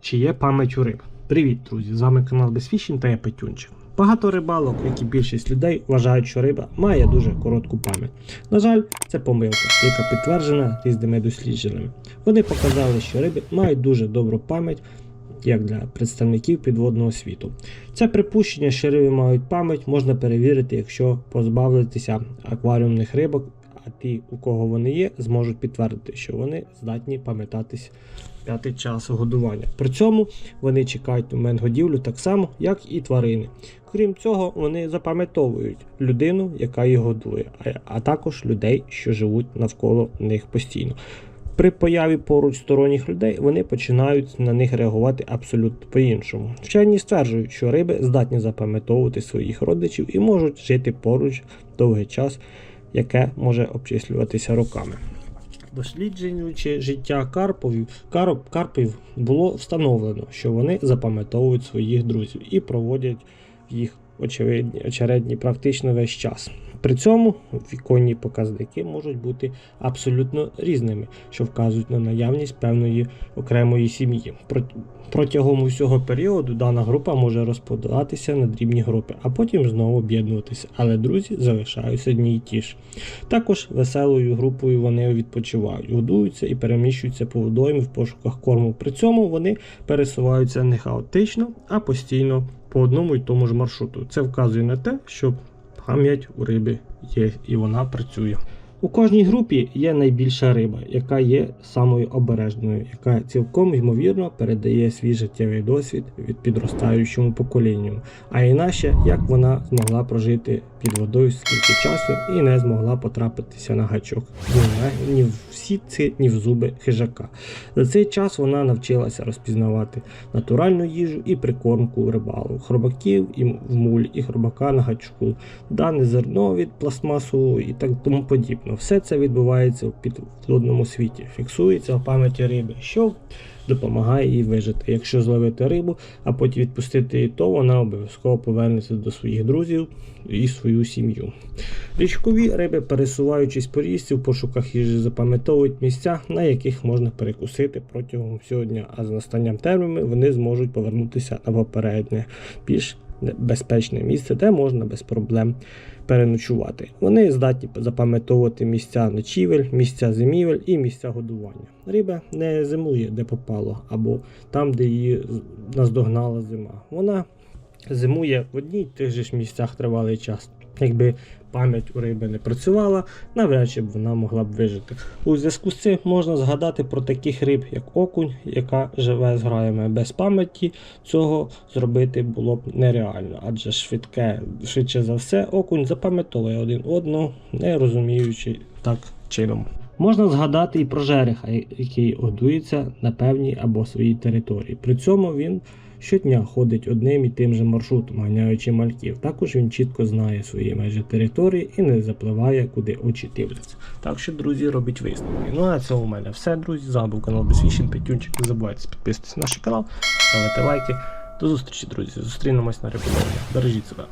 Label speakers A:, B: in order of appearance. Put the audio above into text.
A: Чи є пам'ять у риб? Привіт, друзі! З вами канал Безфішін та я Петюнчик. Багато рибалок, як і більшість людей, вважають, що риба має дуже коротку пам'ять. На жаль, це помилка, яка підтверджена різними дослідженнями. Вони показали, що риби мають дуже добру пам'ять, як для представників підводного світу. Це припущення, що риби мають пам'ять, можна перевірити, якщо позбавитися акваріумних рибок, а ті, у кого вони є, зможуть підтвердити, що вони здатні пам'ятатись п'ятий час годування. При цьому вони чекають момент годівлю так само, як і тварини. Крім цього, вони запам'ятовують людину, яка їх годує, а- також людей, що живуть навколо них постійно. При появі поруч сторонніх людей вони починають на них реагувати абсолютно по-іншому. Вчені стверджують, що риби здатні запам'ятовувати своїх родичів і можуть жити поруч довгий час, яке може обчислюватися роками. Досліджуючи життя карповів, карп, карпів було встановлено, що вони запам'ятовують своїх друзів і проводять їх очевидні, очередні практично весь час. При цьому віконні показники можуть бути абсолютно різними, що вказують на наявність певної окремої сім'ї. Протягом усього періоду дана група може розподаватися на дрібні групи, а потім знову об'єднуватися, але друзі залишаються одні й ті ж. Також веселою групою вони відпочивають, годуються і переміщуються по водоймі в пошуках корму. При цьому вони пересуваються не хаотично, а постійно по одному і тому ж маршруту. Це вказує на те, що пам'ять у риби є і вона працює. У кожній групі є найбільша риба, яка є самою обережною, яка цілком ймовірно передає свій життєвий досвід від підростаючому поколінню. А іначе, як вона змогла прожити під водою скільки часу і не змогла потрапитися на гачок ні, ні в сітці, ні в зуби хижака. За цей час вона навчилася розпізнавати натуральну їжу і прикормку рибалу, хробаків і в муль, і хробака на гачку, дане зерно від пластмасу і так тому подібне. Все це відбувається в підводному світі, фіксується в пам'яті риби, що допомагає їй вижити. Якщо зловити рибу, а потім відпустити її, то вона обов'язково повернеться до своїх друзів і свою сім'ю. Річкові риби, пересуваючись по річці в пошуках їжі, запам'ятовують місця, на яких можна перекусити протягом всього дня, а з настанням терміну вони зможуть повернутися на попереднє більш безпечне місце, де можна без проблем переночувати. Вони здатні запам'ятовувати місця ночівель, місця зимівель і місця годування. Риба не зимує де попало, або там, де її наздогнала зима. Вона зимує в одній і тих же ж місцях тривалий час. Якби пам'ять у риби не працювала, навряд чи б вона могла б вижити. У зв'язку з цим можна згадати про таких риб, як окунь, яка живе з граями без пам'яті. Цього зробити було б нереально, адже швидке, швидше за все, окунь запам'ятовує один одного, не розуміючи так чином. Можна згадати і про жереха, який годується на певній або своїй території. При цьому він щодня ходить одним і тим же маршрутом, ганяючи мальків. Також він чітко знає свої межі території і не запливає, куди очі дивляться. Так що, друзі, робіть висновки. Ну а це у мене все, друзі. З вами був канал Безфішін, Петюнчик. Не забувайте підписатися на наш канал, ставити лайки. До зустрічі, друзі. Зустрінемось на риболовлі. Бережіть себе.